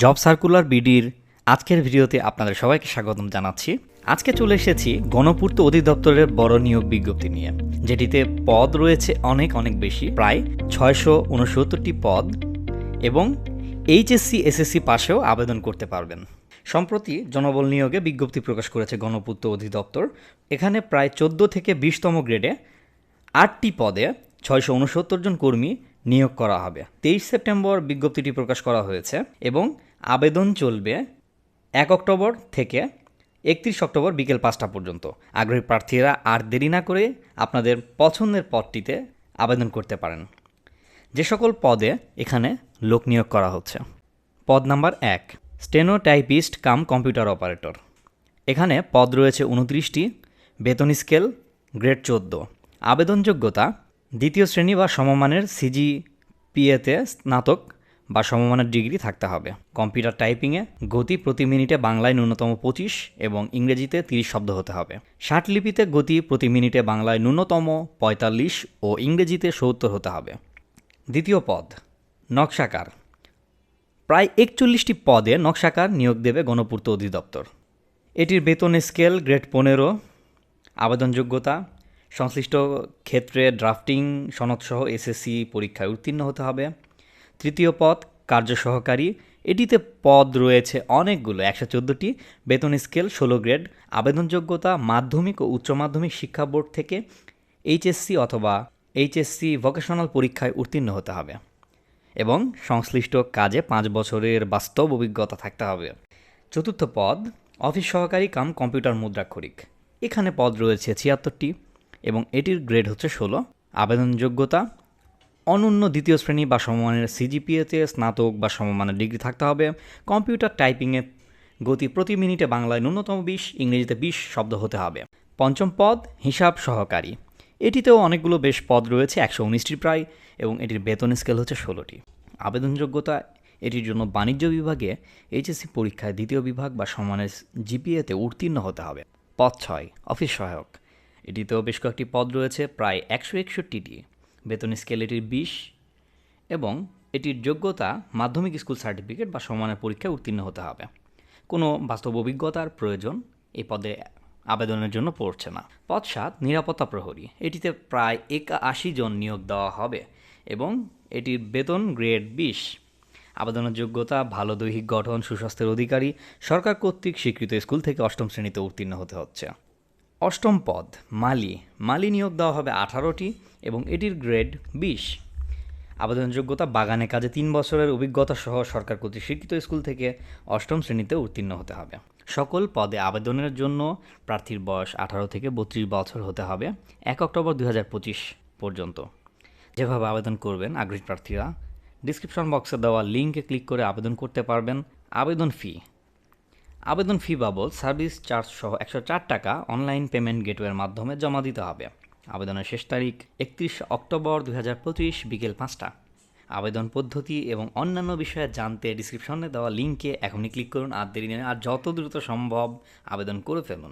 Job circular বিডির আজকের ভিডিওতে আপনাদের সবাইকে স্বাগতম জানাচ্ছি। আজকে চলে এসেছি গণপূর্ত অধিদপ্তরের বড় নিয়োগ বিজ্ঞপ্তি নিয়ে, যেটিতে পদ রয়েছে অনেক অনেক বেশি, প্রায় ছয়শো উনসত্তরটি পদ এবং এইচএসসি, এসএসসি পাশেও আবেদন করতে পারবেন। সম্প্রতি জনবল নিয়োগে বিজ্ঞপ্তি প্রকাশ করেছে গণপূর্ত অধিদপ্তর। এখানে প্রায় চোদ্দ থেকে বিশতম গ্রেডে আটটি পদে ছয়শো উনসত্তর জন কর্মী নিয়োগ করা হবে। তেইশ সেপ্টেম্বর বিজ্ঞপ্তিটি প্রকাশ করা হয়েছে এবং আবেদন চলবে এক অক্টোবর থেকে একত্রিশ অক্টোবর বিকেল পাঁচটা পর্যন্ত। আগ্রহী প্রার্থীরা আর দেরি না করে আপনাদের পছন্দের পদটিতে আবেদন করতে পারেন। যে সকল পদে এখানে লোক নিয়োগ করা হচ্ছে। পদ নাম্বার এক steno typist cum computer operator. এখানে পদ রয়েছে উনত্রিশটি বেতন স্কেল গ্রেড চোদ্দ। আবেদনযোগ্যতা দ্বিতীয় শ্রেণি বা সমমানের সিজিপিএতে স্নাতক বা সমমানের ডিগ্রি থাকতে হবে। কম্পিউটার টাইপিংয়ে গতি প্রতি মিনিটে বাংলায় ন্যূনতম পঁচিশ এবং ইংরেজিতে তিরিশ শব্দ হতে হবে। লিপিতে গতি প্রতি মিনিটে বাংলায় ন্যূনতম পঁয়তাল্লিশ ও ইংরেজিতে সত্তর হতে হবে। দ্বিতীয় পদ, নকশাকার। প্রায় একচল্লিশটি পদে নকশাকার নিয়োগ দেবে গণপূর্ত অধিদপ্তর। এটির বেতন স্কেল গ্রেড পনেরো, আবেদনযোগ্যতা সংশ্লিষ্ট ক্ষেত্রে ড্রাফটিং সনদসহ এসএসসি পরীক্ষায় উত্তীর্ণ হতে হবে। তৃতীয় পদ, কার্য সহকারী। এটিতে পদ রয়েছে অনেকগুলো, একশো চোদ্দোটি। বেতন স্কেল ষোলো গ্রেড। আবেদনযোগ্যতা মাধ্যমিক ও উচ্চ মাধ্যমিক শিক্ষা বোর্ড থেকে এইচএসসি অথবা এইচএসসি ভোকেশনাল পরীক্ষায় উত্তীর্ণ হতে হবে এবং সংশ্লিষ্ট কাজে পাঁচ বছরের বাস্তব অভিজ্ঞতা থাকতে হবে। চতুর্থ পদ, অফিস সহকারী কাম কম্পিউটার মুদ্রাক্ষরিক। এখানে পদ রয়েছে ছিয়াত্তরটি। এবং এটির গ্রেড হচ্ছে ষোলো। আবেদনযোগ্যতা, অনন্য দ্বিতীয় শ্রেণি বা সমমানের সিজিপিএতে স্নাতক বা সমমানের ডিগ্রি থাকতে হবে। কম্পিউটার টাইপিংয়ে গতি প্রতি মিনিটে বাংলায় ন্যূনতম বিশ, ইংরেজিতে বিশ শব্দ হতে হবে। পঞ্চম পদ, হিসাব সহকারী। এটিতেও অনেকগুলো বেশ পদ রয়েছে, একশো উনিশটি প্রায়, এবং এটির বেতন স্কেল হচ্ছে ষোলোটি। আবেদনযোগ্যতা, এটির জন্য বাণিজ্য বিভাগে এইচএসসি পরীক্ষায় দ্বিতীয় বিভাগ বা সমানের জিপিএতে উত্তীর্ণ হতে হবে। পদ ছয়, অফিস সহায়ক। এটিতেও বেশ কয়েকটি পদ রয়েছে, প্রায় একশো একষট্টিটি। বেতন স্কেল এটির বিশ এবং এটির যোগ্যতা মাধ্যমিক স্কুল সার্টিফিকেট বা সমানের পরীক্ষায় উত্তীর্ণ হতে হবে। কোনো বাস্তব অভিজ্ঞতার প্রয়োজন এই পদে আবেদনের জন্য পড়ছে না। পদ সাত, নিরাপত্তা প্রহরী। এটিতে প্রায় একাশি জন নিয়োগ দেওয়া হবে এবং এটির বেতন গ্রেড বিশ। আবেদনের যোগ্যতা, ভালো দৈহিক গঠন, সুস্বাস্থ্যের অধিকারী, সরকার কর্তৃক স্বীকৃত স্কুল থেকে অষ্টম শ্রেণীতে উত্তীর্ণ হতে হচ্ছে। অষ্টম পদ, মালি। মালি নিয়োগ দেওয়া হবে আঠারোটি এবং এটির গ্রেড বিশ। আবেদনযোগ্যতা বাগানে কাজে তিন বছরের অভিজ্ঞতা সহ সরকার কর্তৃক স্বীকৃত স্কুল থেকে অষ্টম শ্রেণীতে উত্তীর্ণ হতে হবে। সকল পদে আবেদনের জন্য প্রার্থীর বয়স আঠারো থেকে বত্রিশ বছর হতে হবে এক অক্টোবর দু হাজার পঁচিশ পর্যন্ত। যেভাবে আবেদন করবেন, আগ্রহী প্রার্থীরা ডিসক্রিপশন বক্সে দেওয়া লিঙ্কে ক্লিক করে আবেদন করতে পারবেন। আবেদন ফি আবেদন ফি বাবল সার্ভিস চার্জ সহ একশো চার টাকা অনলাইন পেমেন্ট গেটওয়ের মাধ্যমে জমা দিতে হবে। আবেদনের শেষ তারিখ একত্রিশ অক্টোবর দু হাজার পঁচিশ বিকেল পাঁচটা। আবেদন পদ্ধতি এবং অন্যান্য বিষয়ে জানতে ডিসক্রিপশনে দেওয়া লিঙ্কে এখনই ক্লিক করুন আর দেরি আর যত দ্রুত সম্ভব আবেদন করে ফেলুন।